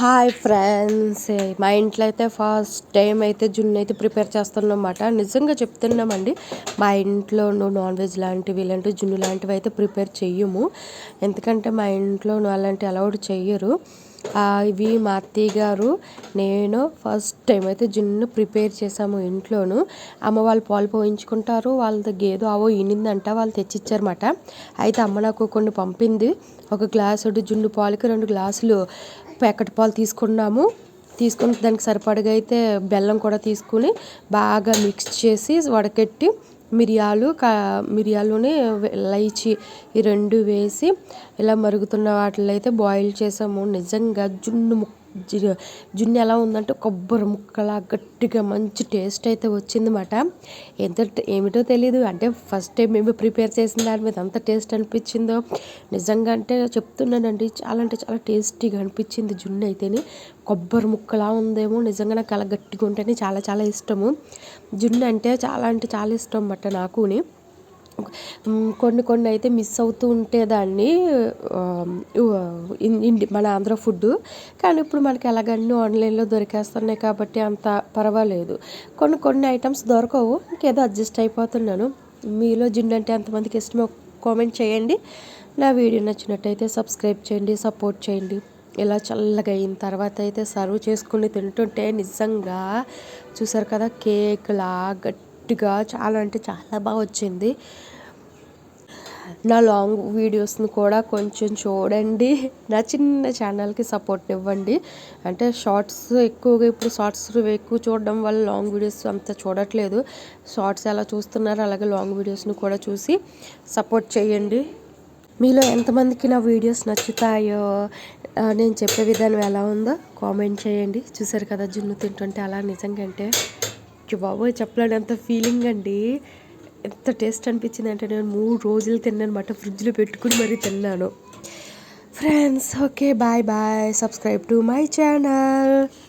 Hi friends మా ఇంట్లో అయితే ఫస్ట్ టైం అయితే జున్ను అయితే ప్రిపేర్ చేస్తున్నమాట నిజంగా చెప్తున్నామండి మా ఇంట్లో నాన్ వెజ్ లాంటివి ఇలాంటివి జున్ను లాంటివి అయితే ప్రిపేర్ చెయ్యము. ఎందుకంటే మా ఇంట్లో అలాంటి అలౌడ్ చెయ్యరు. ఇవి మా అత్తయ్య గారు నేను ఫస్ట్ టైం అయితే జున్ను ప్రిపేర్ చేసాము ఇంట్లోను. అమ్మ వాళ్ళు పాలు పోయించుకుంటారు వాళ్ళ గేదె అవో ఈనిందంట వాళ్ళు తెచ్చిచ్చారన్నమాట. అయితే అమ్మ నాకు కొన్ని పంపింది. ఒక గ్లాసు జున్ను పాలకి రెండు గ్లాసులు ప్యాకెట్ పాలు తీసుకున్నాము. తీసుకుని దానికి సరిపడగా అయితే బెల్లం కూడా తీసుకుని బాగా మిక్స్ చేసి వడకెట్టి మిరియాలు కా మిరియాలుని లైచి ఈ రెండు వేసి ఇలా మరుగుతున్న వాటిలో అయితే బాయిల్ చేసాము. నిజంగా జున్ను ముక్క జున్ను ఎలా ఉందంటే కొబ్బరి ముక్కలా గట్టిగా మంచి టేస్ట్ అయితే వచ్చిందన్నమాట. ఎంత ఏమిటో తెలియదు అంటే ఫస్ట్ టైం మేము ప్రిపేర్ చేసిన దాని మీద అంత టేస్ట్ అనిపించిందో. నిజంగా అంటే చెప్తున్నానండి చాలా అంటే చాలా టేస్టీగా అనిపించింది జున్ను అయితేనే. కొబ్బరి ముక్కలా ఉందేమో నిజంగా నాకు అలా గట్టిగా ఉంటేనే చాలా చాలా ఇష్టము. జున్ను అంటే చాలా అంటే చాలా ఇష్టం అన్నమాట నాకుని. కొన్ని కొన్ని అయితే మిస్ అవుతూ ఉంటే దాన్ని మన ఆంధ్ర ఫుడ్ కానీ ఇప్పుడు మనకి ఎలాగన్నీ ఆన్లైన్లో దొరికేస్తున్నాయి కాబట్టి అంత పర్వాలేదు. కొన్ని కొన్ని ఐటమ్స్ దొరకవు ఇంకేదో అడ్జస్ట్ అయిపోతున్నాను. మీలో జిన్ అంటే ఎంతమందికి ఇష్టమో కామెంట్ చేయండి. నా వీడియో నచ్చినట్టయితే సబ్స్క్రైబ్ చేయండి సపోర్ట్ చేయండి. ఇలా చల్లగా అయిన తర్వాత అయితే సర్వ్ చేసుకుని తింటుంటే నిజంగా చూసారు కదా కేక్లా గట్టిగా చాలా అంటే చాలా బాగా వచ్చింది. నా లాంగ్ వీడియోస్ని కూడా కొంచెం చూడండి. నా చిన్న ఛానల్కి సపోర్ట్ ఇవ్వండి. అంటే షార్ట్స్ ఎక్కువగా ఇప్పుడు షార్ట్స్ ఎక్కువ చూడడం వల్ల లాంగ్ వీడియోస్ అంత చూడట్లేదు. షార్ట్స్ ఎలా చూస్తున్నారు అలాగే లాంగ్ వీడియోస్ని కూడా చూసి సపోర్ట్ చేయండి. మీలో ఎంతమందికి నా వీడియోస్ నచ్చుతాయో నేను చెప్పే విధానం ఎలా ఉందో కామెంట్ చేయండి. చూసారు కదా జున్ను తింటుంటే అలా నిజంగా అంటే బాబోయ్ చెప్పలేనంత ఫీలింగ్ అండి. ఎంత టేస్ట్ అనిపించింది అంటే నేను మూడు రోజులు తిన్నాను మాట ఫ్రిడ్జ్లో పెట్టుకుని మరీ తిన్నాను. Friends okay bye bye subscribe to my channel